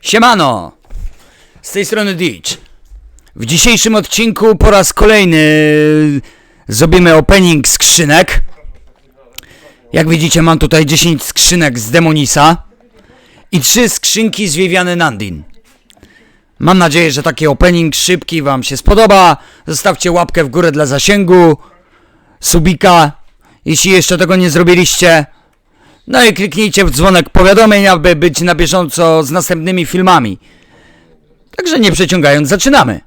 Siemano! Z tej strony Ditch. W dzisiejszym odcinku po raz kolejny zrobimy opening skrzynek. Jak widzicie mam tutaj 10 skrzynek z Demonisa i 3 skrzynki z Viviany Nandin. Mam nadzieję, że taki opening szybki wam się spodoba. Zostawcie łapkę w górę dla zasięgu, subika, jeśli jeszcze tego nie zrobiliście. No i kliknijcie w dzwonek powiadomień, aby być na bieżąco z następnymi filmami. Także nie przeciągając, zaczynamy.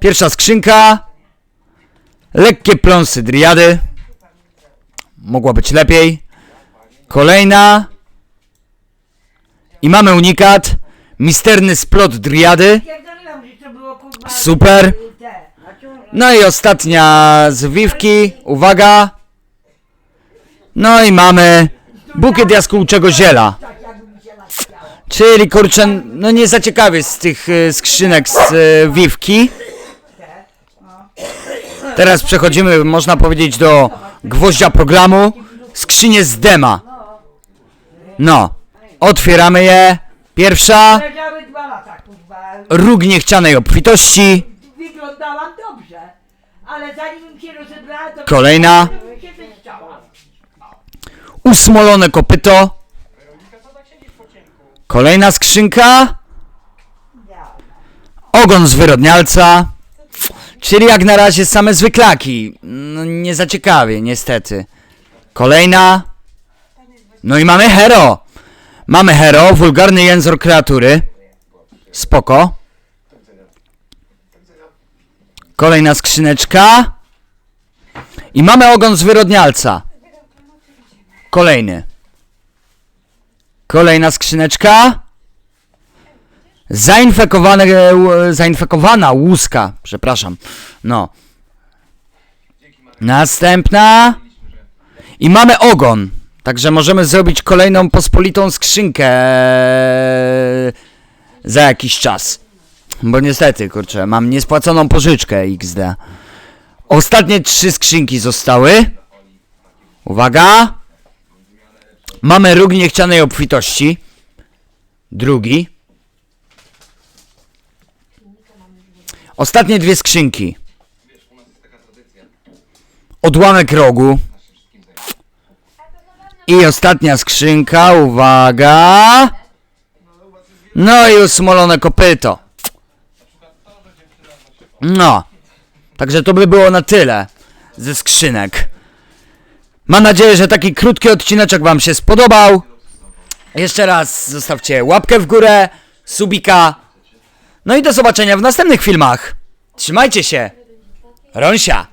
Pierwsza skrzynka. Lekkie pląsy driady. Mogła być lepiej. Kolejna. I mamy unikat. Misterny splot driady. Super. No i ostatnia z Wiwki. Uwaga. No i mamy bukiet jaskółczego ziela. Czyli kurczę, no nie za ciekawy z tych e, skrzynek z e, Wiwki. Teraz przechodzimy, można powiedzieć, do gwoździa programu. Skrzynie z dema. No, otwieramy je. Pierwsza, Leżały dwa lata, kurwa. róg niechcianej obfitości. Wyglądałam dobrze, ale zanim się rozebrała, to... Kolejna. Się. Usmolone kopyto. Kolejna skrzynka. Ogon zwyrodnialca. Czyli jak na razie same zwyklaki. No nie za ciekawie, niestety. Kolejna. No i mamy hero. Mamy hero, wulgarny język kreatury. Spoko. Kolejna skrzyneczka. I mamy ogon zwyrodnialca. Kolejny. Kolejna skrzyneczka. Zainfekowane, e, zainfekowana łuska, przepraszam. No. Następna. I mamy ogon. Także możemy zrobić kolejną pospolitą skrzynkę e, za jakiś czas. Bo niestety, kurczę, mam niespłaconą pożyczkę XD. Ostatnie trzy skrzynki zostały. Uwaga. Mamy róg niechcianej obfitości. Drugi. Ostatnie dwie skrzynki. Odłamek rogu. I ostatnia skrzynka, uwaga. No i usmolone kopyto. No. Także to by było na tyle ze skrzynek. Mam nadzieję, że taki krótki odcineczek Wam się spodobał. Jeszcze raz zostawcie łapkę w górę, subika. No i do zobaczenia w następnych filmach. Trzymajcie się. Ronsia.